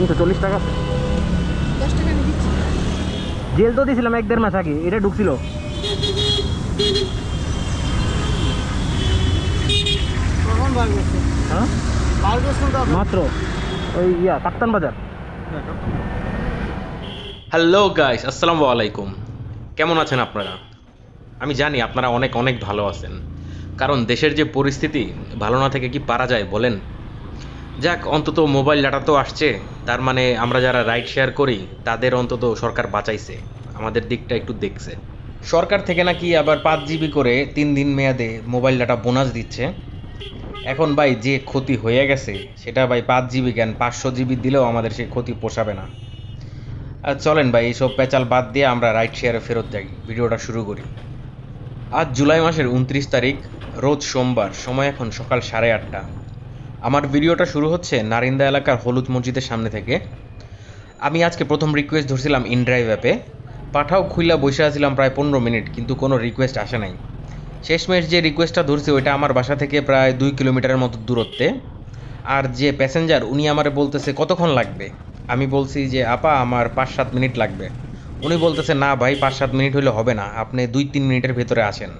তিনশো চল্লিশ টাকা। জেল তো দিয়েছিলাম এক দেড় মাস আগে এটা ঢুকছিল। হ্যাঁ? মাত্র ওই ইয়া কাপ্তান বাজার। হ্যালো গাইস আসসালামু আলাইকুম। কেমন আছেন আপনারা? আমি জানি আপনারা অনেক অনেক ভালো আছেন। কারণ দেশের যে পরিস্থিতি ভালো না থেকে কি পারা যায় বলেন? যাক, অন্তত মোবাইল ডাটা তো আসছে। তার মানে আমরা যারা রাইড শেয়ার করি, তাদের অন্তত সরকার বাঁচাইছে। আমাদের দিকটা একটু দেখছে। সরকার থেকে নাকি আবার পাঁচ জিবি করে তিন দিন মেয়াদে মোবাইল ডাটা বোনাস দিচ্ছে। এখন ভাই যে ক্ষতি হয়ে গেছে, সেটা ভাই পাঁচ জিবি কেন? পাঁচশো জিবি দিলেও আমাদের সেই ক্ষতি পোষাবে না। আর চলেন ভাই, এইসব পেঁচাল বাদ দিয়ে আমরা রাইড শেয়ারে ফেরত যাই। ভিডিওটা শুরু করি। আজ জুলাই মাসের উনত্রিশ তারিখ, রোজ সোমবার। সময় এখন সকাল সাড়ে আটটা। আমার ভিডিওটা শুরু হচ্ছে নারিন্দা এলাকার হলুদ মসজিদের সামনে থেকে। আমি আজকে প্রথম রিকোয়েস্ট ধরছিলাম ইনড্রাইভ অ্যাপে পাঠাও, খুইলা বসে আছিলাম প্রায় পনেরো মিনিট, কিন্তু কোনো রিকোয়েস্ট আসে নাই। শেষমেশ যে রিকোয়েস্টটা ধরছি, ওইটা আমার বাসা থেকে প্রায় দুই কিলোমিটারের মতো দূরত্বে। আর যে প্যাসেঞ্জার উনি আমারে বলতেছে, কতক্ষণ লাগবে? আমি বলছি যে, আপা, আমার পাঁচ সাত মিনিট লাগবে। উনি বলতেছে, না ভাই পাঁচ সাত মিনিট হলে হবে না। আপনি দুই তিন মিনিটের ভেতরে আসেন।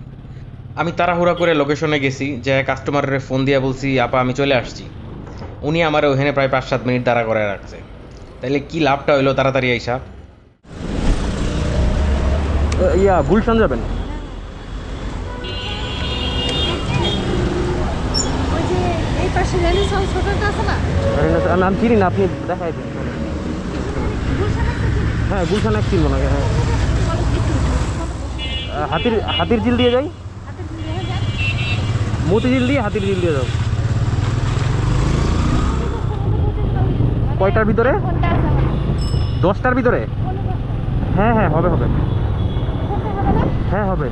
আমি তাড়াহুড়া করে লোকেশনে গেছি যে কাস্টমারের ফোন দিয়ে বলছি আপা আমি চলে আসছি। উনি আমার ওখানে প্রায় পাঁচ সাত মিনিট দাঁড়া করে রাখছে। তাইলে কি লাভটা হইল? তাড়াতাড়ি আইসা। ইয়া গুলশান যাবেন? ওই এই পাশে রেলি সাউন্ড ছোটটা আছে না? আরে না, আমি আমি চিনি না আপনি দেখাই দিন। হ্যাঁ গুলশান এক চিনবো না হ্যাঁ। হাতির হাতির জিল দিয়ে যাই? মতিঝিল দিয়ে হাতির জিল দিয়ে যাও। কয়টার ভিতরে? দশটার ভিতরে? হ্যাঁ হ্যাঁ হবে হবে। হ্যাঁ হবে।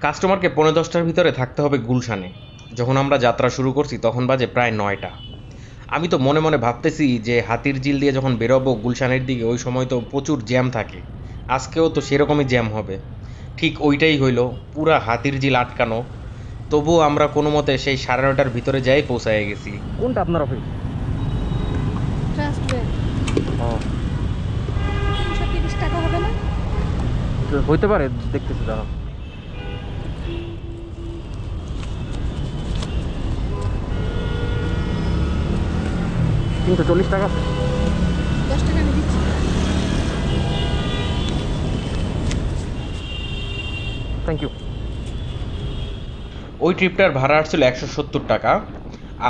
কাস্টমারকে পনেরো দশটার ভিতরে থাকতে হবে গুলশানে। যখন আমরা যাত্রা শুরু করছি, তখন বাজে প্রায় নয়টা। আমি তো মনে মনে ভাবতেছি যে হাতির জিল দিয়ে যখন বেরোবো গুলশানের দিকে, ওই সময় তো প্রচুর জ্যাম থাকে। আজকেও তো সেরকমই জ্যাম হবে। ঠিক ওইটাই হইল, পুরা হাতির জিল আটকানো। তবুও আমরা কোনো মতে সেই সাড়ে নটার ভিতরে যাই পৌঁছায় গেছি। কোনটা আপনার অফিস ও। তিরিশ টাকা তো হইতে পারে দেখতেছি দাঁড়া তিনশো চল্লিশ টাকা? দশ টাকা দিচ্ছি। থ্যাংক ইউ ওই ট্রিপটার ভাড়া আসছিল একশো সত্তর টাকা।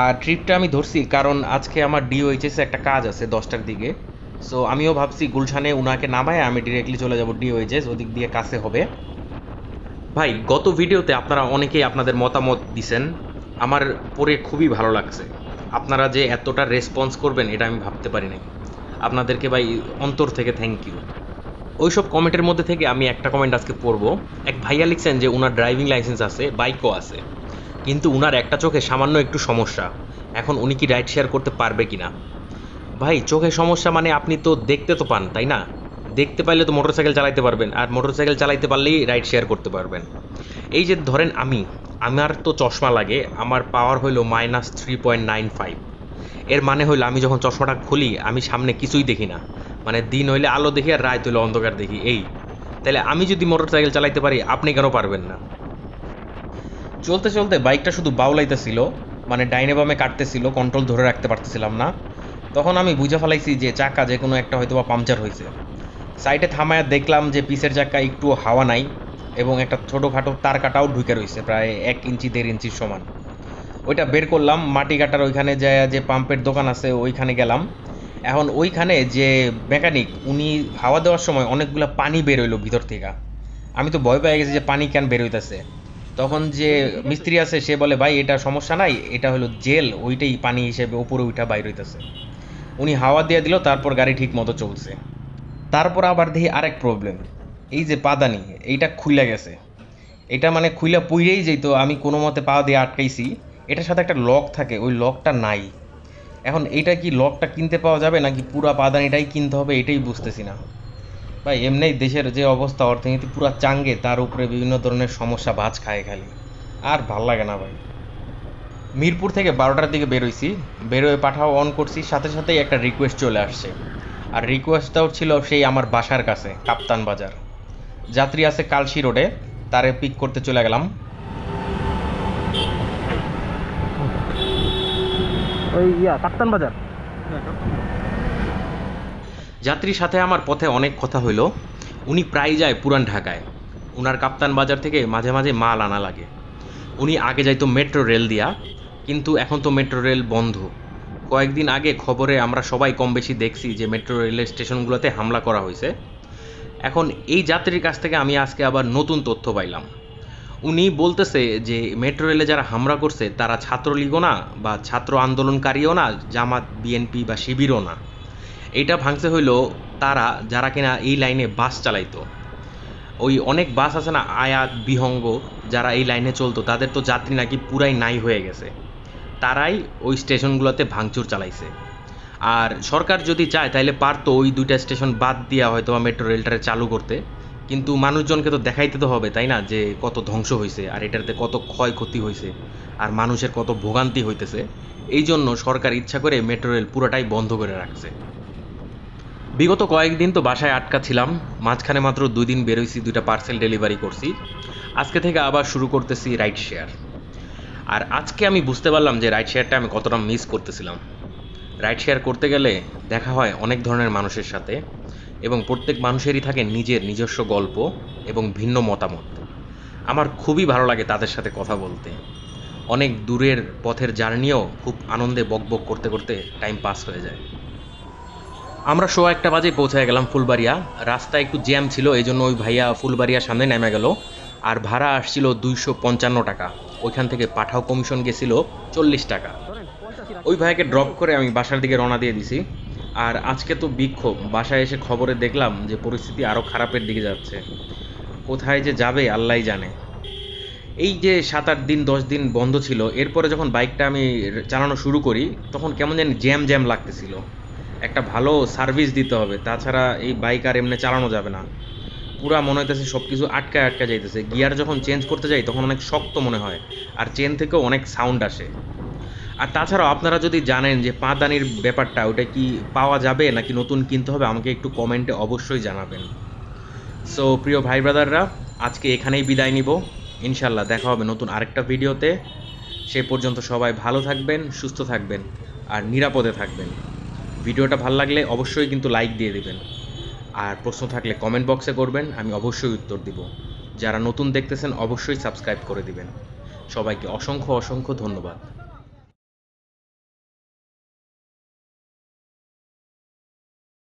আর ট্রিপটা আমি ধরছি কারণ আজকে আমার ডিওএইচএস একটা কাজ আছে দশটার দিকে। সো আমিও ভাবছি গুলশানে উনাকে নামায়, আমি ডিরেক্টলি চলে যাব ডিওএইচএস ওদিক দিয়ে কাছে হবে। ভাই, গত ভিডিওতে আপনারা অনেকেই আপনাদের মতামত দিছেন। আমার পড়ে খুবই ভালো লাগছে। আপনারা যে এতটা রেসপন্স করবেন, এটা আমি ভাবতে পারি নাই আপনাদেরকে ভাই অন্তর থেকে থ্যাংক ইউ ওইসব কমেন্টের মধ্যে থেকে আমি একটা কমেন্ট আজকে পড়ব। এক ভাইয়া লিখছেন যে, উনার ড্রাইভিং লাইসেন্স আছে, বাইকও আছে। কিন্তু উনার একটা চোখে সামান্য একটু সমস্যা। এখন উনি কি রাইড শেয়ার করতে পারবে কি না ভাই, চোখে সমস্যা মানে আপনি তো দেখতে তো পান, তাই না? দেখতে পারলে তো মোটরসাইকেল চালাইতে পারবেন, আর মোটরসাইকেল চালাইতে পারলেই রাইড শেয়ার করতে পারবেন। এই যে ধরেন আমি, আমার তো চশমা লাগে, আমার পাওয়ার হইল minus three point nine five. এর মানে হইল আমি যখন চশমাটা খুলি, আমি সামনে কিছুই দেখি না। মানে দিন হইলে আলো দেখি আর রাত হইলে অন্ধকার দেখি, এই। তাহলে আমি যদি মোটর সাইকেল চালাইতে পারি, আপনি কেন পারবেন না? চলতে চলতে বাইকটা শুধু বাউলাইতেছিল মানে ডাইনে বামে কাটতেছিল কন্ট্রোল ধরে রাখতে পারতেছিলাম না। তখন আমি বুঝে ফেলাইছি যে চাকা যে কোনো একটা হয়তো বা পাংচার হয়েছে সাইডে থামায় দেখলাম যে পিসের চাকা একটু হাওয়া নাই এবং একটা ছোটোখাটো তার কাটাও ঢুকে রয়েছে প্রায় এক ইঞ্চি, দেড় ইঞ্চির সমান। ওইটা বের করলাম, মাটি কাটার ওইখানে যায় যে পাম্পের দোকান আছে, ওইখানে গেলাম। এখন ওইখানে যে মেকানিক, উনি হাওয়া দেওয়ার সময় অনেকগুলো পানি বের হইল ভিতর থেকে। আমি তো ভয় পেয়ে গেছি যে পানি কেন বের হইতেছে। তখন যে মিস্ত্রি আছে, সে বলে, ভাই, এটা সমস্যা নাই, এটা হলো জেল, ওইটাই পানি হিসেবে ওপরে উঠা বাইর হইতেছে। উনি হাওয়া দিয়ে দিল, তারপর গাড়ি ঠিক মতো চলছে। তারপর আবার দেখি আরেক প্রবলেম এই যে পাদানি, এইটা খুইলা গেছে। এটা মানে খুইলা পুইরেই যেত আমি কোনো মতে পা দিয়ে আটকাইছি, এটার সাথে একটা লক থাকে, ওই লকটা নাই। এখন এইটা কি লকটা কিনতে পাওয়া যাবে নাকি পুরা পাদানিটাই কিনতে হবে এটাই বুঝতেছি না। ভাই এমনি দেশের যে অবস্থা, অর্থনীতি পুরা চাঙ্গে, তার উপরে বিভিন্ন ধরনের সমস্যা বাজ খায় খালি। আর ভালো লাগে না ভাই। মিরপুর থেকে বারোটার দিকে বেরোইছি, বেরোয় পাঠাও অন করছি, সাথে সাথেই একটা রিকোয়েস্ট চলে আসছে। আর রিকোয়েস্টটাও ছিল সেই আমার বাসার কাছে, কাপ্তান বাজার। যাত্রী আছে কালশি রোডে, তারে পিক করতে চলে গেলাম। ওই ইয়া কাপ্তান বাজার। যাত্রীর সাথে আমার পথে অনেক কথা হইল। উনি প্রায় যায় পুরান ঢাকায়। উনার কাপ্তান বাজার থেকে মাঝে মাঝে মাল আনা লাগে। উনি আগে যাইতো মেট্রো রেল দিয়া, কিন্তু এখন তো মেট্রো রেল বন্ধ। কয়েকদিন আগে খবরে আমরা সবাই কম বেশি দেখছি যে মেট্রো রেলের স্টেশনগুলোতে হামলা করা হয়েছে এখন এই যাত্রীর কাছ থেকে আমি আজকে আবার নতুন তথ্য পাইলাম। উনি বলতেছে যে মেট্রো রেলে যারা হামলা করছে, তারা ছাত্রলীগও না বা ছাত্র আন্দোলনকারীও না, জামাত বিএনপি বা শিবিরও না। এটা ভাঙছে হইল তারা, যারা কিনা এই লাইনে বাস চালাইতো। ওই অনেক বাস আছে না, আয়াত, বিহঙ্গ, যারা এই লাইনে চলতো, তাদের তো যাত্রী নাকি পুরাই নাই হয়ে গেছে। তারাই ওই স্টেশনগুলোতে ভাঙচুর চালাইছে। আর সরকার যদি চায় তাহলে পারতো ওই দুইটা স্টেশন বাদ দিয়া হয়তো বা মেট্রো রেলটারে চালু করতে। কিন্তু মানুষজনকে তো দেখাইতে তো হবে, তাই না? যে কত ধ্বংস হয়েছে আর এটাতে কত ক্ষয়ক্ষতি হয়েছে আর মানুষের কত ভোগান্তি হইতেছে। এই জন্য সরকার ইচ্ছা করে মেট্রো রেল পুরোটাই বন্ধ করে রাখছে। বিগত কয়েকদিন তো বাসায় আটকা ছিলাম, মাঝখানে মাত্র দুই দিন বেরোইছি দুইটা পার্সেল ডেলিভারি করছি। আজকে থেকে আবার শুরু করতেছি রাইড শেয়ার আর আজকে আমি বুঝতে পারলাম যে রাইড শেয়ারটা আমি কতটা মিস করতেছিলাম। রাইড শেয়ার করতে গেলে দেখা হয় অনেক ধরনের মানুষের সাথে। এবং প্রত্যেক মানুষেরই থাকে নিজের নিজস্ব গল্প এবং ভিন্ন মতামত। আমার খুবই ভালো লাগে তাদের সাথে কথা বলতে। অনেক দূরের পথের জার্নিও খুব আনন্দে বকবক করতে করতে টাইম পাস হয়ে যায়। আমরা শো একটা বাজে পৌঁছে গেলাম ফুলবাড়িয়া। রাস্তায় একটু জ্যাম ছিল এই জন্য ওই ভাইয়া ফুলবাড়িয়ার সামনে নেমে গেল। আর ভাড়া আসছিল দুইশো পঞ্চান্ন টাকা। ওইখান থেকে পাঠাও কমিশন গেছিল চল্লিশ টাকা। ওই ভাইয়াকে ড্রপ করে আমি বাসার দিকে রওনা দিয়ে দিছি। আর আজকে তো বিক্ষোভ। বাসায় এসে খবরে দেখলাম যে পরিস্থিতি আরও খারাপের দিকে যাচ্ছে। কোথায় যে যাবে আল্লাহ জানে। এই যে সাত আট দিন, দশ দিন বন্ধ ছিল, এরপরে যখন বাইকটা আমি চালানো শুরু করি, তখন কেমন জানি জ্যাম জ্যাম লাগতেছিল। একটা ভালো সার্ভিস দিতে হবে, তাছাড়া এই বাইক আর এমনি চালানো যাবে না। পুরা মনে হইতেছে সব কিছু আটকা আটকা যাইতেছে। গিয়ার যখন চেঞ্জ করতে যাই, তখন অনেক শক্ত মনে হয়। আর চেন থেকেও অনেক সাউন্ড আসে। আর তাছাড়াও আপনারা যদি জানেন যে পাদানির ব্যাপারটা, ওটা কি পাওয়া যাবে নাকি নতুন কিনতে হবে, আমাকে একটু কমেন্টে অবশ্যই জানাবেন। সো প্রিয় ভাই ব্রাদাররা, আজকে এখানেই বিদায় নিব। ইনশাল্লাহ দেখা হবে নতুন আরেকটা ভিডিওতে। সে পর্যন্ত সবাই ভালো থাকবেন, সুস্থ থাকবেন আর নিরাপদে থাকবেন। ভিডিওটা ভালো লাগলে অবশ্যই কিন্তু লাইক দিয়ে দেবেন। আর প্রশ্ন থাকলে কমেন্ট বক্সে করবেন, আমি অবশ্যই উত্তর দিব। যারা নতুন দেখতেছেন, অবশ্যই সাবস্ক্রাইব করে দিবেন। সবাইকে অসংখ্য অসংখ্য ধন্যবাদ।